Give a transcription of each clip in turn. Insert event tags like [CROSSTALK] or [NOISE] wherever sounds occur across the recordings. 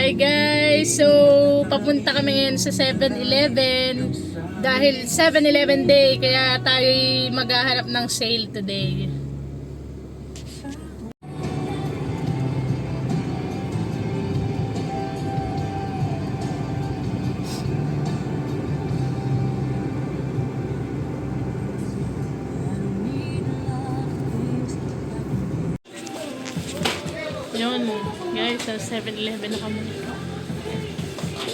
Hi guys! So, papunta kami ngayon sa 7-Eleven dahil 7-Eleven day kaya tayo maghahanap ng sale today. Yun, guys, sa 7-Eleven na kami.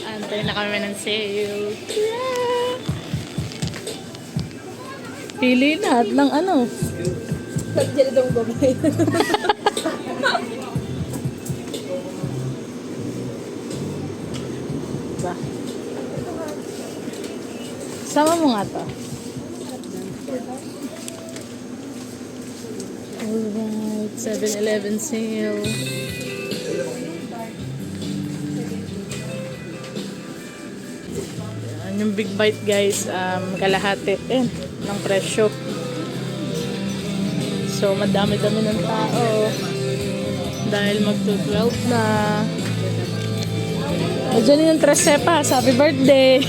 Antay na kami ng sale. Yeah! Pili lahat ng ano. Diyan daw babae. Ba? Sama mo nga to. Alright, 7-Eleven sale. Yung big bite guys, um, kalahati din ng presyo. So, madami-dami ng tao. Dahil magto-12 na. O, dyan yung Tresepa. [LAUGHS] Happy birthday!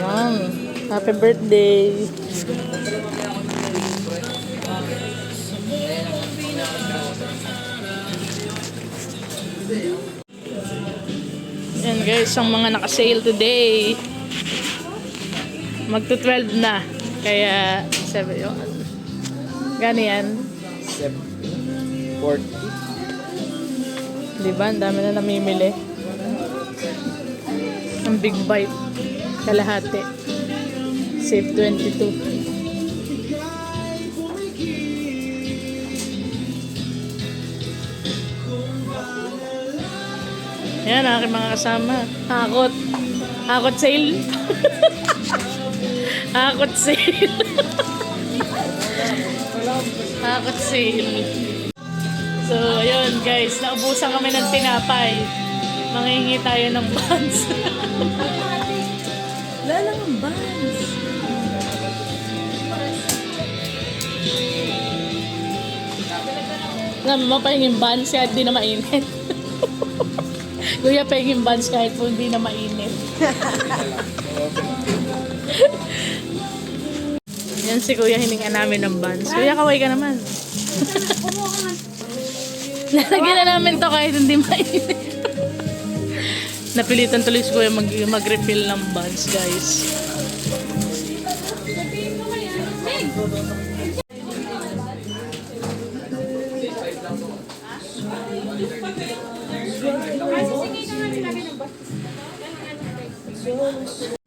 Yan. Happy birthday! Yan guys, ang mga naka-sale today. Magto 12 na. Kaya, sabi yun. Gano yan? 40. Di ba? Ang dami na namimili. Ang big bite. Kalahati. Save 22. Yan, aking mga kasama. Hakot. Hakot sale. [LAUGHS] Hakot sale. [LAUGHS] Hakot sale. So, ayun guys, naubusan kami ng tinapay. Mangingi tayo ng [LAUGHS] buns. Wala lang ang buns. Nga, mapahingin buns kahit di na mainit. Kuya, pahingin buns kahit po hindi na mainit. Yan si Kuya, hininga namin ng buns. Kuya, kaway ka naman. [LAUGHS] Lalagyan na namin to kahit hindi mainit. Napilitan tuloy si Kuya mag, mag-refill ng buns, guys. Jesus.